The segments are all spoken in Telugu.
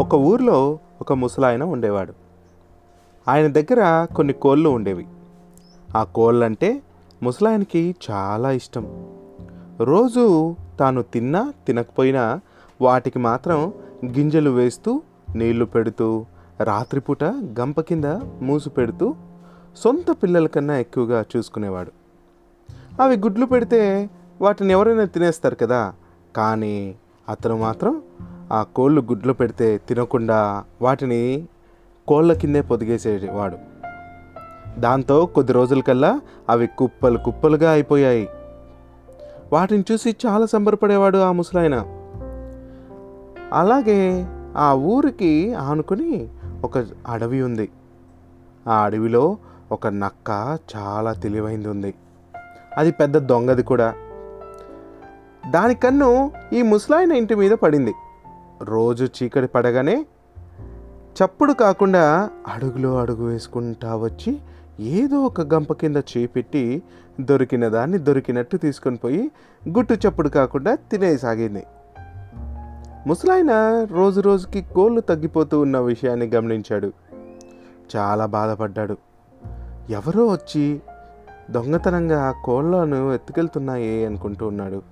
ఒక ఊర్లో ఒక ముసలాయన ఉండేవాడు. ఆయన దగ్గర కొన్ని కోళ్ళు ఉండేవి. ఆ కోళ్ళంటే ముసలాయనకి చాలా ఇష్టం. రోజు తాను తిన్నా తినకపోయినా వాటికి మాత్రం గింజలు వేస్తూ నీళ్ళు పెడుతూ రాత్రిపూట గంప కింద మూసు పెడుతూ సొంత పిల్లల కన్నా ఎక్కువగా చూసుకునేవాడు. అవి గుడ్లు పెడితే వాటిని ఎవరైనా తినేస్తారు కదా. కానీ అతను మాత్రం ఆ కోళ్ళు గుడ్లు పెడితే తినకుండా వాటిని కోళ్ళ కిందే పొదిగేసేవాడు. దాంతో కొద్ది రోజులకల్లా అవి కుప్పలు కుప్పలుగా అయిపోయాయి. వాటిని చూసి చాలా సంబరపడేవాడు ఆ ముసలాయన. అలాగే ఆ ఊరికి ఆనుకుని ఒక అడవి ఉంది. ఆ అడవిలో ఒక నక్క చాలా తెలివైంది ఉంది అది పెద్ద దొంగది కూడా. దాని కన్ను ఈ ముసలాయన ఇంటి మీద పడింది. రోజు చీకటి పడగానే చప్పుడు కాకుండా అడుగులో అడుగు వేసుకుంటా వచ్చి ఏదో ఒక గంప కింద చేపెట్టి దొరికిన దాన్ని దొరికినట్టు తీసుకొని పోయి గుట్టు చప్పుడు కాకుండా తినేసాగింది. ముసలాయన రోజు రోజుకి కోళ్ళు తగ్గిపోతూ ఉన్న విషయాన్ని గమనించాడు. చాలా బాధపడ్డాడు. ఎవరో వచ్చి దొంగతనంగా కోళ్ళను ఎత్తుకెళ్తున్నాయే అనుకుంటూ ఉన్నాడు.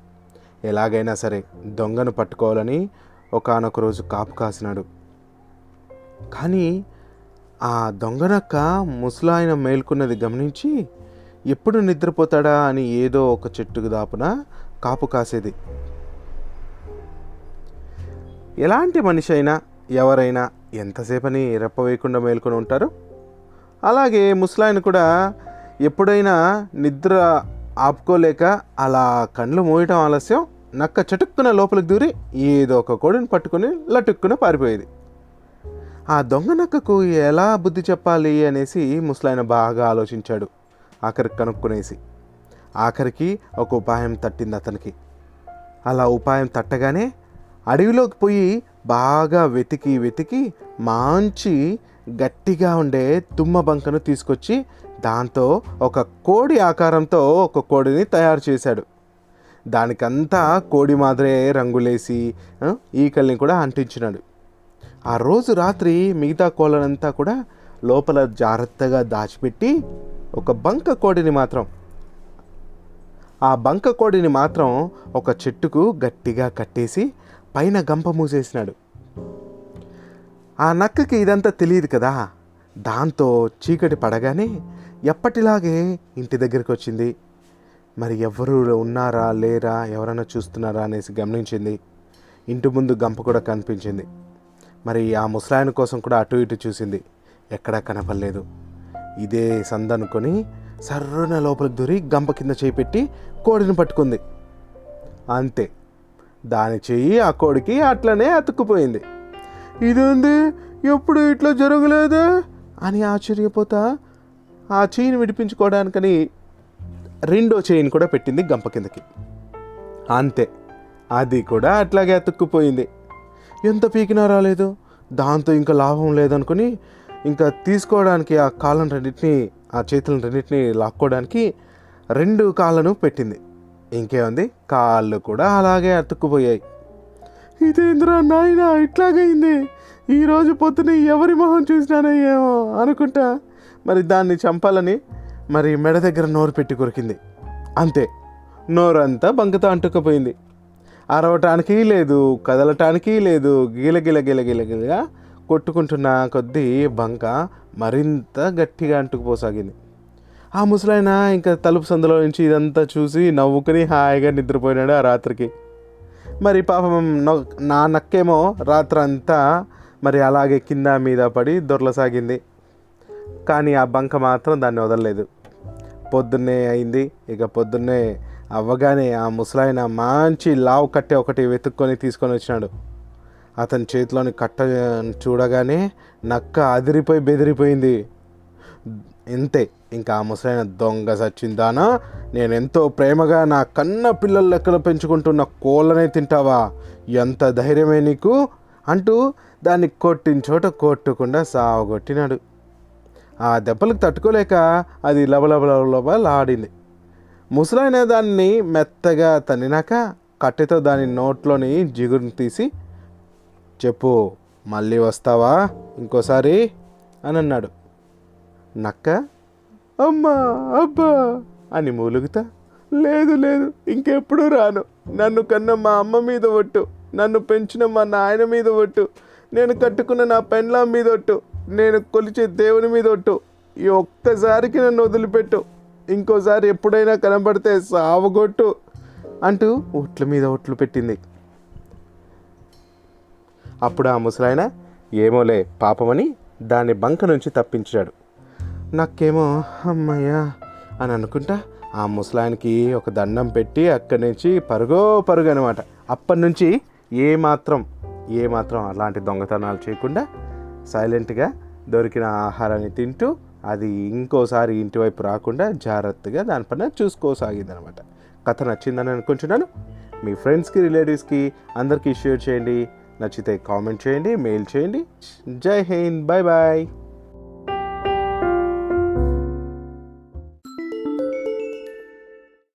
ఎలాగైనా సరే దొంగను పట్టుకోవాలని ఒకానొక రోజు కాపు కాసినాడు. కానీ ఆ దొంగనక్క ముసలాయన మేల్కొన్నది గమనించి ఎప్పుడు నిద్రపోతాడా? అని ఏదో ఒక చెట్టుకు దాపున కాపు కాసేది. ఎలాంటి మనిషి అయినా ఎవరైనా ఎంతసేపని రెప్పవేయకుండా మేల్కొని ఉంటారు? అలాగే ముసలాయన కూడా ఎప్పుడైనా నిద్ర ఆపుకోలేక అలా కండ్లు మోయటం ఆలస్యం? నక్క చటుక్కున లోపలికి దూరి ఏదో ఒక కోడిని పట్టుకొని లటుక్కున పారిపోయేది. ఆ దొంగ నక్కకు ఎలా బుద్ధి చెప్పాలి అనేసి ముసలాయన బాగా ఆలోచించాడు. ఆఖరికి కనుక్కునేసి. ఆఖరికి ఒక ఉపాయం తట్టింది అతనికి. అలా ఉపాయం తట్టగానే అడవిలోకి పోయి బాగా వెతికి వెతికి మంచి గట్టిగా ఉండే తుమ్మ బంకను తీసుకొచ్చి దాంతో ఒక కోడి ఆకారంతో ఒక కోడిని తయారు చేశాడు. దానికంతా కోడి మాదిరే రంగులేసి ఈకల్ని కూడా అంటించినాడు. ఆ రోజు రాత్రి మిగతా కోళ్ళనంతా కూడా లోపల జాగ్రత్తగా దాచిపెట్టి ఒక బంక కోడిని మాత్రం ఆ బంక కోడిని మాత్రం ఒక చెట్టుకు గట్టిగా కట్టేసి పైన గంప మూసేసినాడు. ఆ నక్కకి ఇదంతా తెలియదు కదా. దాంతో చీకటి పడగానే ఎప్పటిలాగే ఇంటి దగ్గరికి వచ్చింది. మరి ఎవరు ఉన్నారా లేరా ఎవరైనా చూస్తున్నారా అనేసి గమనించింది. ఇంటి ముందు గంప కూడా కనిపించింది. మరి ఆ ముసలాయన కోసం కూడా అటు ఇటు చూసింది. ఎక్కడా కనపడలేదు. ఇదే సందనుకొని సర్రున లోపలికి దూరి గంప కింద చేయి పెట్టి కోడిని పట్టుకుంది. అంతే. దాని చెయ్యి ఆ కోడికి అట్లనే అతుక్కుపోయింది. ఇదేంది? ఎప్పుడు ఇట్లా జరగలేదు? అని ఆశ్చర్యపోతా ఆ చెయ్యిని విడిపించుకోవడానికని రెండో చైన్ కూడా పెట్టింది గంప కిందకి. అంతే. అది కూడా అట్లాగే అతుక్కుపోయింది. ఎంత పీకినా రాలేదు. దాంతో ఇంకా లాభం లేదనుకుని ఇంకా తీసుకోవడానికి ఆ కాళ్ళను రెండింటిని ఆ చేతులను రెండింటిని లాక్కోవడానికి రెండు కాళ్ళను పెట్టింది. ఇంకేముంది? కాళ్ళు కూడా అలాగే అతుక్కుపోయాయి. ఇదేంద్రా నాయన ఇట్లాగైంది ఈరోజు పొద్దున ఎవరి మొహం చూసినానో ఏమో అనుకుంటా. మరి దాన్ని చంపాలని మరి మెడ దగ్గర నోరు పెట్టి కొరికింది. అంతే. నోరంతా బంకతో అంటుకుపోయింది. అరవటానికి లేదు కదలటానికి లేదు గీల గిల గిల గిల గిలగా కొట్టుకుంటున్న కొద్దీ బంక మరింత గట్టిగా అంటుకుపోసాగింది. ఆ ముసలాయన ఇంకా తలుపు సందులో నుంచి ఇదంతా చూసి నవ్వుకుని హాయిగా నిద్రపోయినాడు ఆ రాత్రికి. మరి పాపం నొ- నా నక్కేమో రాత్రంతా మరి అలాగే కింద మీద పడి దొరలసాగింది. కానీ ఆ బంక మాత్రం దాన్ని వదలలేదు. పొద్దున్నే అయింది. ఇక పొద్దున్నే అవ్వగానే ఆ ముసలాయన మంచి లావు కట్టె ఒకటి వెతుక్కొని తీసుకొని వచ్చినాడు. అతని చేతిలోని కట్ట చూడగానే నక్క అదిరిపోయి బెదిరిపోయింది. ఇంతే ఇంకా ఆ ముసలైన దొంగ సచ్చిందానా? నేను ఎంతో ప్రేమగా నా కన్న పిల్లల లెక్కలు పెంచుకుంటున్న కోళ్ళనే తింటావా? ఎంత ధైర్యమే నీకు? అంటూ దాన్ని కొట్టిన చోట కొట్టకుండా సావగొట్టినాడు ఆ దెబ్బలకు తట్టుకోలేక అది లబలబలబలాడింది ముసలైన దాన్ని మెత్తగా తన్నినాక కట్టెతో దాని నోట్లోని జిగురుని తీసి చెప్పు మళ్ళీ వస్తావా? ఇంకోసారి? అని అన్నాడు. నక్క అమ్మా అబ్బా! అని మూలుగుతా లేదు లేదు ఇంకెప్పుడు రాను. నన్ను కన్న మా అమ్మ మీద ఒట్టు. నన్ను పెంచిన మా నాయన మీద ఒట్టు. నేను కట్టుకున్న నా పెండ్లాం మీద ఒట్టు. నేను కొలిచే దేవుని మీద ఒట్టు. ఈ ఒక్కసారికి నన్ను వదిలిపెట్టు. ఇంకోసారి ఎప్పుడైనా కనబడితే సావగొట్టు అంటూ ఒట్ల మీద ఒట్లు పెట్టింది. అప్పుడు ఆ ముసలాయన ఏమోలే పాపమని దాని బంక నుంచి తప్పించాడు. నాకేమో అమ్మయ్యా అని అనుకుంటా ఆ ముసలాయనకి ఒక దండం పెట్టి అక్కడి నుంచి పరుగో పరుగు అనమాట అప్పటి నుంచి ఏ మాత్రం ఏ మాత్రం అలాంటి దొంగతనాలు చేయకుండా సైలెంట్గా దొరికిన ఆహారాన్ని తింటూ అది ఇంకోసారి ఇంటి వైపు రాకుండా జాగ్రత్తగా దానిపైన చూసుకోసాగింది అనమాట కథ నచ్చిందని అనుకుంటున్నాను. మీ ఫ్రెండ్స్కి రిలేటివ్స్కి అందరికీ షేర్ చేయండి. నచ్చితే కామెంట్ చేయండి మెయిల్ చేయండి. జై హింద్. Bye bye